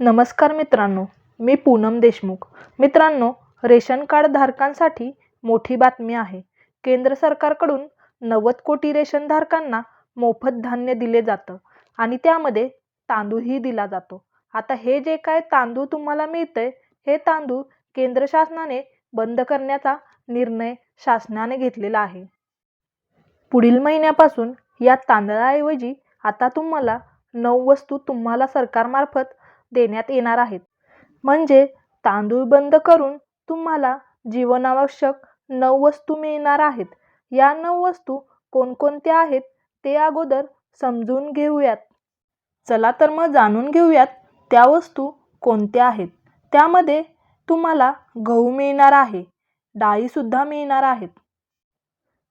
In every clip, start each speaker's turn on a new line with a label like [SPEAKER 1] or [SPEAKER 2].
[SPEAKER 1] नमस्कार मित्रांनो मी पूनम देशमुख. मित्रांनो रेशन कार्ड धारकांसाठी मोठी बातमी आहे. केंद्र सरकारकडून नव्वद कोटी रेशन धारकांना मोफत धान्य दिले जातं आणि त्यामध्ये तांदूळही दिला जातो. आता हे जे काय तांदूळ तुम्हाला मिळतंय हे तांदूळ केंद्र शासनाने बंद करण्याचा निर्णय शासनाने घेतलेला आहे. पुढील महिन्यापासून या तांदळाऐवजी आता तुम्हाला नऊ वस्तू तुम्हाला सरकारमार्फत देण्यात येणार आहेत. म्हणजे तांदूळ बंद करून तुम्हाला जीवनावश्यक नऊ वस्तू मिळणार आहेत. या नऊ वस्तू कोणकोणत्या आहेत ते अगोदर समजून घेऊयात. चला तर मग जाणून घेऊयात त्या वस्तू कोणत्या आहेत. त्यामध्ये तुम्हाला गहू मिळणार आहे. डाळीसुद्धा मिळणार आहेत.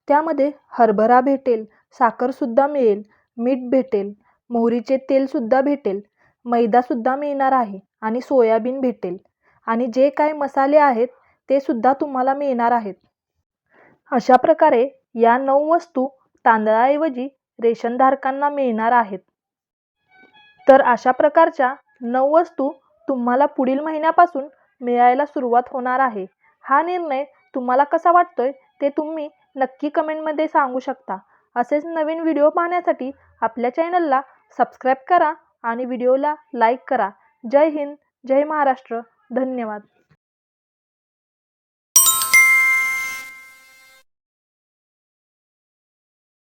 [SPEAKER 1] त्यामध्ये हरभरा भेटेल साखरसुद्धा मिळेल मीठ भेटेल मोहरीचे तेलसुद्धा भेटेल. मैदासुद्धा मिळणार आहे आणि सोयाबीन भेटेल. आणि जे काय मसाले आहेत ते सुद्धा तुम्हाला मिळणार आहेत. अशा प्रकारे या नऊ वस्तू तांदळाऐवजी रेशनधारकांना मिळणार आहेत. तर अशा प्रकारच्या नऊ वस्तू तुम्हाला पुढील महिन्यापासून मिळायला सुरुवात होणार आहे. हा निर्णय तुम्हाला कसा वाटतोय ते तुम्ही नक्की कमेंटमध्ये सांगू शकता. असेच नवीन व्हिडिओ पाहण्यासाठी आपल्या चॅनलला सबस्क्राईब करा आणि व्हिडिओला लाईक करा. जय हिंद जय महाराष्ट्र. धन्यवाद.